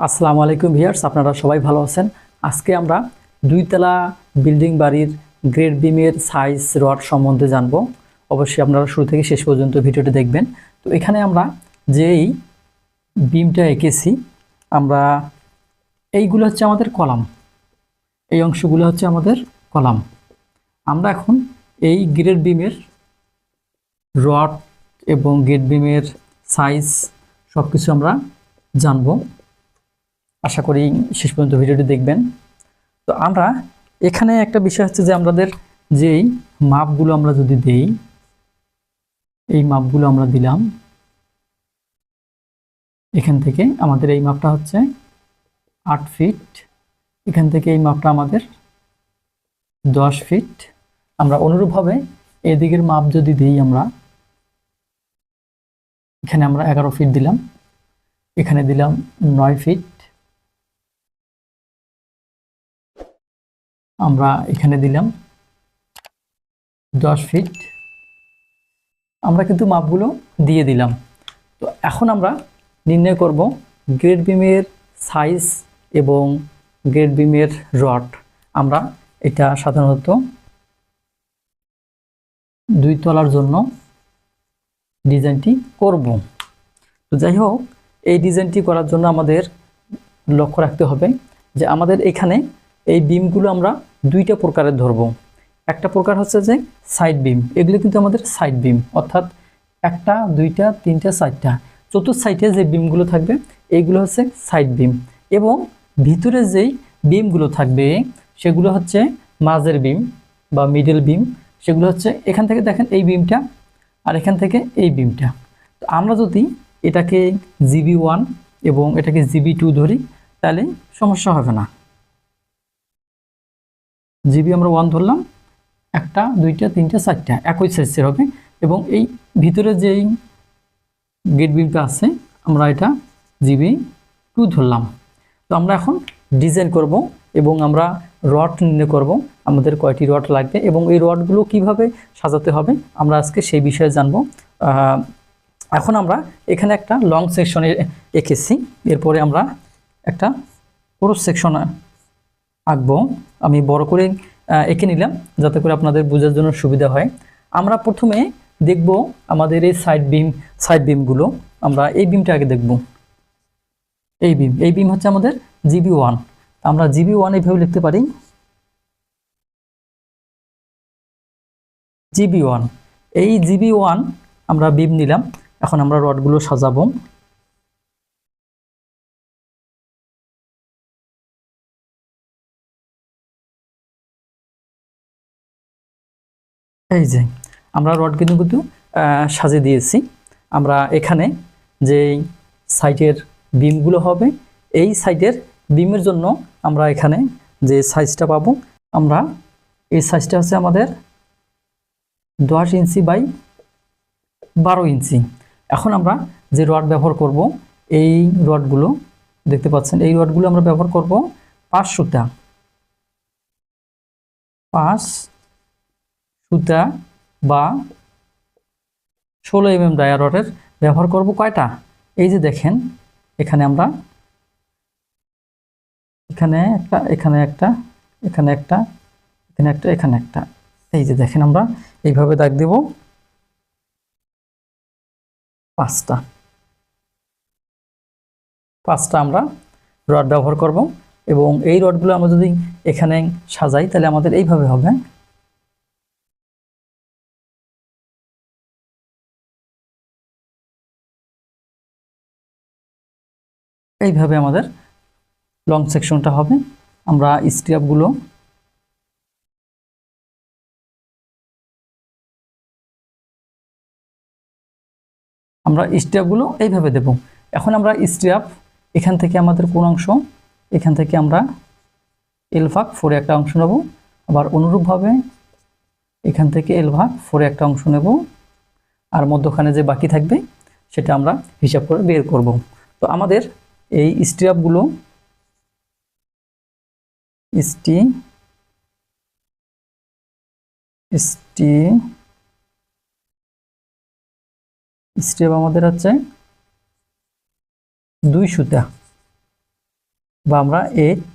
আসসালামু আলাইকুম ভিয়ার্স আপনারা সবাই ভালো আছেন? আজকে আমরা দুইতলা বিল্ডিং বাড়ির গ্রেড বিমের সাইজ রড সম্বন্ধে জানব। অবশ্যই আপনারা শুরু থেকে শেষ পর্যন্ত ভিডিওটি দেখবেন। তো এখানে আমরা যেই বিমটা এঁকেছি, আমরা এইগুলো হচ্ছে আমাদের কলাম। এই অংশগুলো হচ্ছে আমাদের কলাম। আমরা এখন এই গ্রেড বিমের রড এবং গ্রেড বিমের সাইজ সব কিছু আমরা জানব। আশা করি শেষ পর্যন্ত ভিডিওটি দেখবেন। তো আমরা এখানে একটা বিষয় হচ্ছে যে আমাদের যেই মাপগুলো আমরা যদি দেই, এই মাপগুলো আমরা দিলাম। এখান থেকে আমাদের এই মাপটা হচ্ছে আট ফিট। এখান থেকে এই মাপটা আমাদের দশ ফিট। আমরা অনুরূপভাবে এদিকের মাপ যদি দিই আমরা, এখানে আমরা এগারো ফিট দিলাম। এখানে দিলাম নয় ফিট। আমরা এখানে দিলাম দশ ফিট আমরা কিন্তু মাপগুলো দিয়ে দিলাম। তো এখন আমরা নির্ণয় করব গ্রেড বিমের সাইজ এবং গ্রেড বিমের রড আমরা এটা সাধারণত দুই তলার জন্য ডিজাইনটি করব। তো যাই হোক, এই ডিজাইনটি করার জন্য আমাদের লক্ষ্য রাখতে হবে যে আমাদের এখানে এই বিমগুলো আমরা দুইটা প্রকারের ধরবো। একটা প্রকার হচ্ছে যে সাইড বিম এগুলো কিন্তু আমাদের সাইড বিম অর্থাৎ একটা, দুইটা, তিনটা, চারটা। চতুর্থ সাইডে যে বিমগুলো থাকবে এইগুলো হচ্ছে সাইড বিম এবং ভিতরে যেই বিমগুলো থাকবে, সেগুলো হচ্ছে মাঝের বিম বা মিডল বিম সেগুলো হচ্ছে এখান থেকে দেখেন এই বিমটা আর এখান থেকে এই বিমটা তো আমরা যদি এটাকে জিবি ওয়ান এবং এটাকে জিবি টু ধরি, তাহলে সমস্যা হবে না। জিবি আমরা ওয়ান ধরলাম, একটা, দুইটা, তিনটা, চারটা, একই সাইজের হবে। এবং এই ভিতরে যেই গেট বিমটা আছে, আমরা এটা জিবি টু ধরলাম। তো আমরা এখন ডিজাইন করব এবং আমরা রড নির্ণয় করব, আমাদের কয়টি রড লাগবে এবং এই রডগুলো কীভাবে সাজাতে হবে, আমরা আজকে সেই বিষয়ে জানব। এখন আমরা এখানে একটা লং সেকশনে এঁকেছি, এরপরে আমরা একটা পুরো সেকশন আঁকবো। আমি বড় করে এঁকে নিলাম যাতে করে আপনাদের বোঝার জন্য সুবিধা হয়। আমরা প্রথমে দেখব আমাদের এই সাইড বিম সাইড বিমগুলো আমরা এই বিমটা আগে দেখব। এই বিম এই বিম হচ্ছে আমাদের জিবি ওয়ান আমরা জিবি ওয়ান এইভাবে লিখতে পারি। জিবি ওয়ান এই জিবি ওয়ান আমরা বিম নিলাম। এখন আমরা রডগুলো সাজাবো। এই যে, আমরা রড কিন্তু কিন্তু সাজিয়ে দিয়েছি। আমরা এখানে যে সাইটের বিমগুলো হবে, এই সাইটের বিমের জন্য আমরা এখানে যে সাইজটা পাবো, আমরা এই সাইজটা হচ্ছে আমাদের দশ ইঞ্চি বাই বারো ইঞ্চি। এখন আমরা যে রড ব্যবহার করব, এই রডগুলো দেখতে পাচ্ছেন, এই রডগুলো আমরা ব্যবহার করব পাঁচ সুতা পাঁচ সুতা বা ষোলো এম এম রডের ব্যবহার করব কয়টা? এই যে দেখেন, এখানে আমরা এখানে একটা এখানে একটা এখানে একটা এখানে একটা এখানে একটা। এই যে দেখেন আমরা এইভাবে দাগ দেব। পাঁচটা। পাঁচটা আমরা রড ব্যবহার করব এবং এই রডগুলো আমরা যদি এখানে সাজাই তাহলে আমাদের এইভাবে হবে। এইভাবে আমাদের লং সেকশনটা হবে। আমরা স্ট্রিপগুলো আমরা স্ট্রিপগুলো এইভাবে দেব। এখন আমরা স্ট্রিপ এখান থেকে আমাদের কোন অংশ? এখান থেকে আমরা এল ভাগ ফোরে একটা অংশ নেব। আবার অনুরূপভাবে এখান থেকে এল ভাগ ফোরে একটা অংশ নেব। আর মধ্যখানে যে বাকি থাকবে, সেটা আমরা হিসাব করে বের করব। তো আমাদের এই স্ট্রিপগুলো স্টি স্টি স্টেপ আমাদের হচ্ছে দুই সুতা। বা আমরা এইট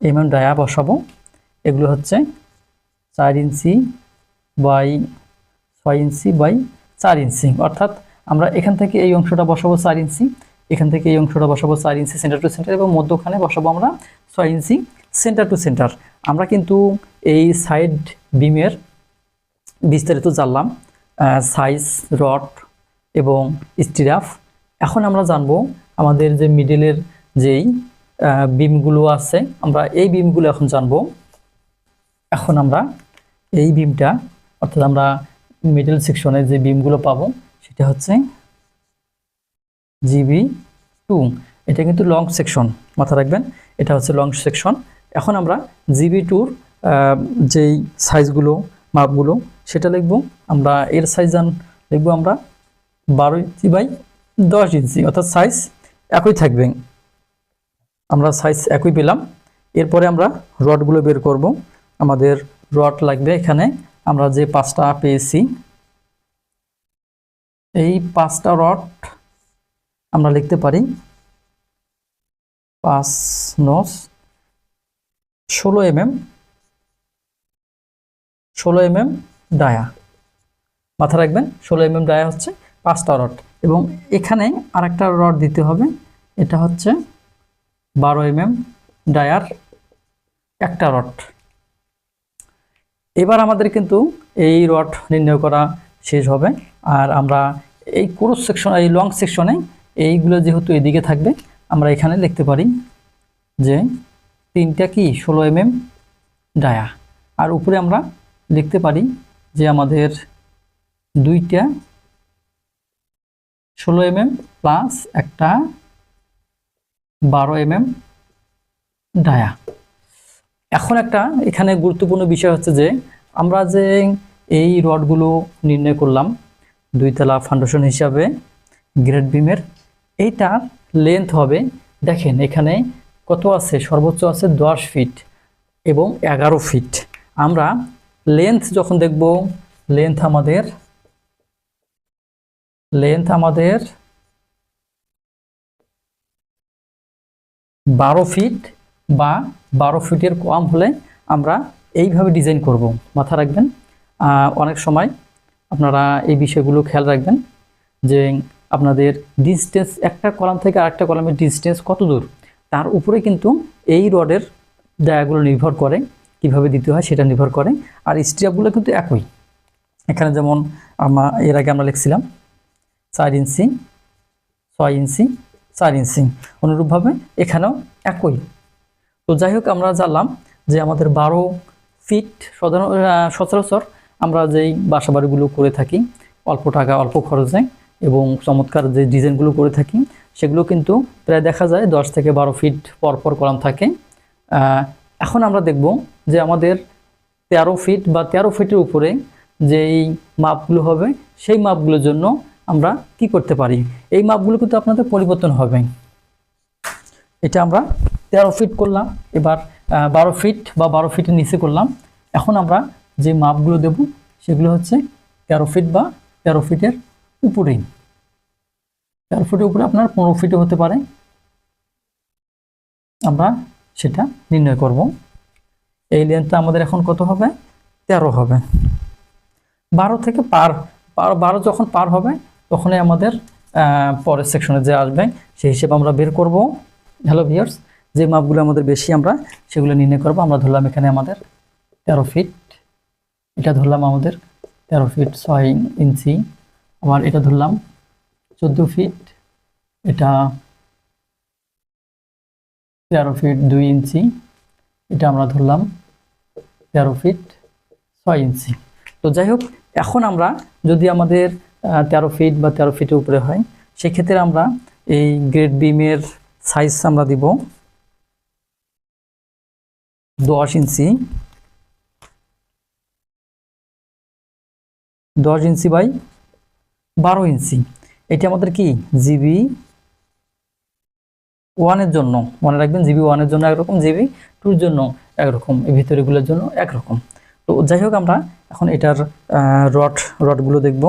এমএম ডায়া বসাবো। এগুলো হচ্ছে চার ইঞ্চি বাই ছয় ইঞ্চি বাই চার ইঞ্চি। অর্থাৎ আমরা এখান থেকে এই অংশটা বসাবো চার ইঞ্চি। এখান থেকে এই অংশটা বসাবো চার ইঞ্চি সেন্টার টু সেন্টার এবং মধ্যখানে বসাবো আমরা ছয় ইঞ্চি সেন্টার টু সেন্টার আমরা কিন্তু এই সাইড বিমের বিস্তারিত জানলাম সাইজ রড এবং স্টিরাফ। এখন আমরা জানব আমাদের যে মিডলের যেই বিমগুলো আছে, আমরা এই বিমগুলো এখন জানব। এখন আমরা এই বিমটা অর্থাৎ আমরা মিডল সেকশনের যে বিমগুলো পাবো, সেটা হচ্ছে জিবি টু। এটা কিন্তু লং সেকশন মাথা রাখবেন। এটা হচ্ছে লং সেকশন এখন আমরা জিবি টুর যেই সাইজগুলো মাপগুলো, সেটা লিখব। আমরা এর সাইজ লিখব আমরা বারো ইঞ্চি বাই দশ ইঞ্চি, অর্থাৎ সাইজ একই থাকবে। আমরা সাইজ একই পেলাম। এরপরে আমরা রডগুলো বের করব। আমাদের রড লাগবে এখানে। আমরা যে পাঁচটা পেয়েছি, এই পাঁচটা রড আমরা লিখতে পারি পাঁচ নস ষোলো এমএম ষোলো এমএম ডায়া। মাথা রাখবেন, ষোলো এমএম ডায়া হচ্ছে পাঁচটা রড। এবং এখানে আরেকটা রড দিতে হবে, এটা হচ্ছে বারো এমএম ডায়ার একটা রড। এবার আমাদের কিন্তু এই রড নির্ণয় করা শেষ হবে। আর আমরা এই ক্রস সেকশন, এই লং সেকশনে এইগুলো যেহেতু এদিকে থাকবে, আমরা এখানে লিখতে পারি যে তিনটা কি? ষোলো এমএম ডায়া। আর উপরে আমরা লিখতে পারি যে আমাদের দুইটা ষোলো এমএম প্লাস একটা বারো এমএম ডায়া। এখন একটা এখানে গুরুত্বপূর্ণ বিষয় হচ্ছে যে আমরা যে এই রডগুলো নির্ণয় করলাম দুইতলা ফাউন্ডেশন হিসাবে গ্রেড বিমের এইটার লেন্থ হবে, দেখেন এখানে কত আছে? সর্বোচ্চ আছে দশ ফিট এবং এগারো ফিট আমরা লেন্থ যখন দেখব লেন্থ আমাদের লেন্থ আমাদের বারো ফিট বা বারো ফিটের কম হলে আমরা এইভাবে ডিজাইন করব। মাথা রাখবেন। অনেক সময় আপনারা এই বিষয়গুলো খেয়াল রাখবেন যে আপনাদের ডিস্টেন্স একটা কলাম থেকে আরেকটা কলামের ডিস্টেন্স কত দূর? তার উপরে কিন্তু এই রডের ডায়াগুলো নির্ভর করে, কীভাবে দিতে হয় সেটা নির্ভর করে, আর স্ট্রিপগুলো কিন্তু একই। এখানে যেমন আমরা এর আগে আমরা লিখছিলাম, চার ইঞ্চি, ছয় ইঞ্চি, চার ইঞ্চি। অনুরূপভাবে এখানেও একই। তো যাই হোক, আমরা জানলাম যে আমাদের বারো ফিট সাধারণ সচরাচর আমরা যেই বাসাবাড়িগুলো করে থাকি, অল্প টাকা, অল্প খরচে এবং চমৎকার যে ডিজাইনগুলো করে থাকি, সেগুলো কিন্তু প্রায় দেখা যায় দশ থেকে বারো ফিট পর পর কলাম থাকে। এখন আমরা দেখব যে আমাদের তেরো ফিট বা তেরো ফিটের উপরে যেই মাপগুলো হবে, সেই মাপগুলোর জন্য আমরা কি করতে পারি? এই মাপগুলো কিন্তু আপনাদের পরিবর্তন হবে। এটা আমরা তেরো ফিট করলাম, এবার বারো ফিট বা বারো ফিটের নিচে করলাম। এখন আমরা যে মাপগুলো দেব, সেগুলো হচ্ছে তেরো ফিট বা তেরো ফিটের উপরেই তেরো ফিটের উপরে আপনার পনেরো ফিটও হতে পারে। আমরা সেটা নির্ণয় করব। এই লেন্থটা আমাদের এখন কত হবে? তেরো হবে। বারো থেকে পার, বারো যখন পার হবে, তখনই আমাদের পরের সেকশনে যে আসবে, সেই হিসেবে আমরা বের করব। হ্যালো ভিয়ার্স যে মাপগুলো আমাদের বেশি আমরা, সেগুলো নির্ণয় করব। আমরা ধরলাম এখানে আমাদের তেরো ফিট এটা ধরলাম আমাদের তেরো ফিট ছয় ইঞ্চি। আবার এটা ধরলাম চোদ্দ ফিট এটা তেরো ফিট দুই ইঞ্চি, এটা আমরা ধরলাম তেরো ফিট ছয় ইঞ্চি। তো যাই হোক, এখন আমরা যদি আমাদের তেরো ফিট বা তেরো ফিটের উপরে হয়, সেক্ষেত্রে আমরা এই গ্রেড বিমের সাইজ আমরা দিব দশ ইঞ্চি। দশ ইঞ্চি বাই বারো ইঞ্চি। এটা আমাদের কি? জিবি ওয়ানের জন্য। মনে রাখবেন, জিবি ওয়ানের জন্য একরকম, জিবি টুর জন্য একরকম, এই ভিতরেগুলোর জন্য একরকম। তো যাই হোক, আমরা এখন এটার রড, রডগুলো দেখব।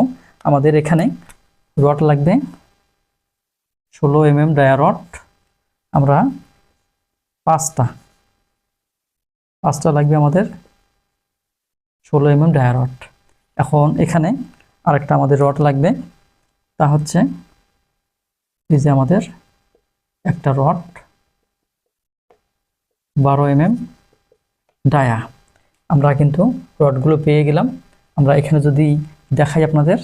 আমাদের এখানে রড লাগবে ষোলো এম এম ডায়া রড। আমরা পাঁচটা পাঁচটা লাগবে আমাদের ষোলো এম এম ডায়া রড। এখন এখানে আরেকটা আমাদের রড লাগবে। তা হচ্ছে এই যে আমাদের একটা রড, বারো এম এম ডায়া। আমরা কিন্তু রডগুলো পেয়ে গেলাম। আমরা এখানে যদি দেখাই আপনাদের,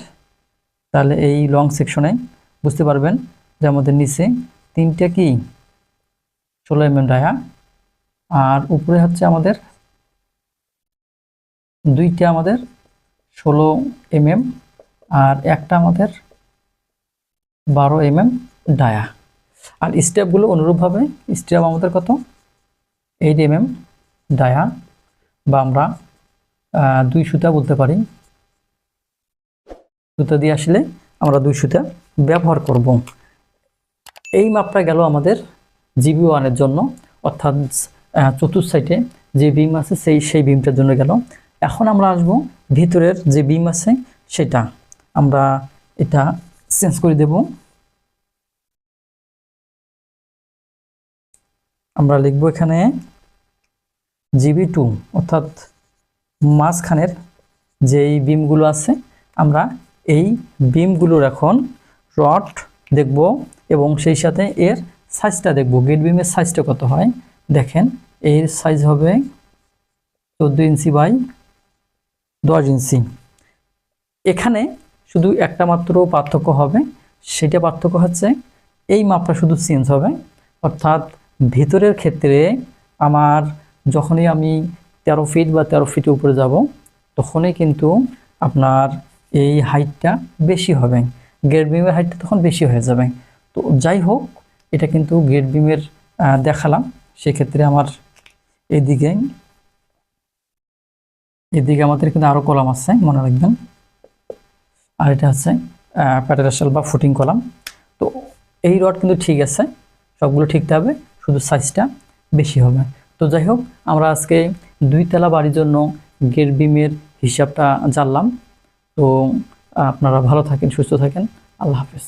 তাহলে এই লং সেকশনে বুঝতে পারবেন যে আমাদের নিচে তিনটে কি? ষোলো এম এম ডায়া। আর উপরে হচ্ছে আমাদের দুইটা আমাদের ষোলো এম এম আর একটা আমাদের বারো এম এম ডায়া। আর স্টেপগুলো অনুরূপভাবে স্টেপ আমাদের কত? এইট এম এম ডায়া, বা আমরা দুই সুতা বলতে পারি। সুতা দিয়ে আসলে আমরা দুই সুতা ব্যবহার করব। এই মাপটা গেল আমাদের জিবি ওয়ানের জন্য, অর্থাৎ চতুর্থ সাইডে যে বিম আছে সেই সেই বিমটার জন্য গেল। এখন আমরা আসব ভিতরের যে বিম আছে সেটা। আমরা এটা চেঞ্জ করে দেব। আমরা লিখব এখানে জিবি টু অর্থাৎ মাঝখানের যেই বিমগুলো আছে, আমরা এই বিমগুলোর এখন রড দেখব এবং সেই সাথে এর সাইজটা দেখব। গেট বিমের সাইজটা কত হয়? দেখেন, এর সাইজ হবে চোদ্দ ইঞ্চি বাই দশ ইঞ্চি। এখানে শুধু একটা মাত্র পার্থক্য হবে, সেটা পার্থক্য হচ্ছে এই মাপটা শুধু চেঞ্জ হবে। অর্থাৎ ভিতরের ক্ষেত্রে আমার যখনই আমি তেরো ফিট বা তেরো ফিটের উপরে যাব, তখনই কিন্তু আপনার এই হাইটটা বেশি হবে। গেট বিমের হাইটটা তখন বেশি হয়ে যাবে। তো যাই হোক, এটা কিন্তু গেট বিমের দেখালাম। সেক্ষেত্রে আমার এদিকে এদিকে আমাদের কিন্তু আরও কলাম আছে, মনে রাখবেন। আর এটা হচ্ছে প্যাটারাসাল বা ফুটিং কলাম। তো এই রড কিন্তু ঠিক আছে, সবগুলো ঠিক থাকবে, শুধু সাইজটা বেশি হবে। তো যাই হোক, আমরা আজকে দুই তলা বাড়ির জন্য গেট বিমের হিসাবটা জানলাম। তো আপনারা ভালো থাকেন, সুস্থ থাকেন। আল্লাহ হাফেজ।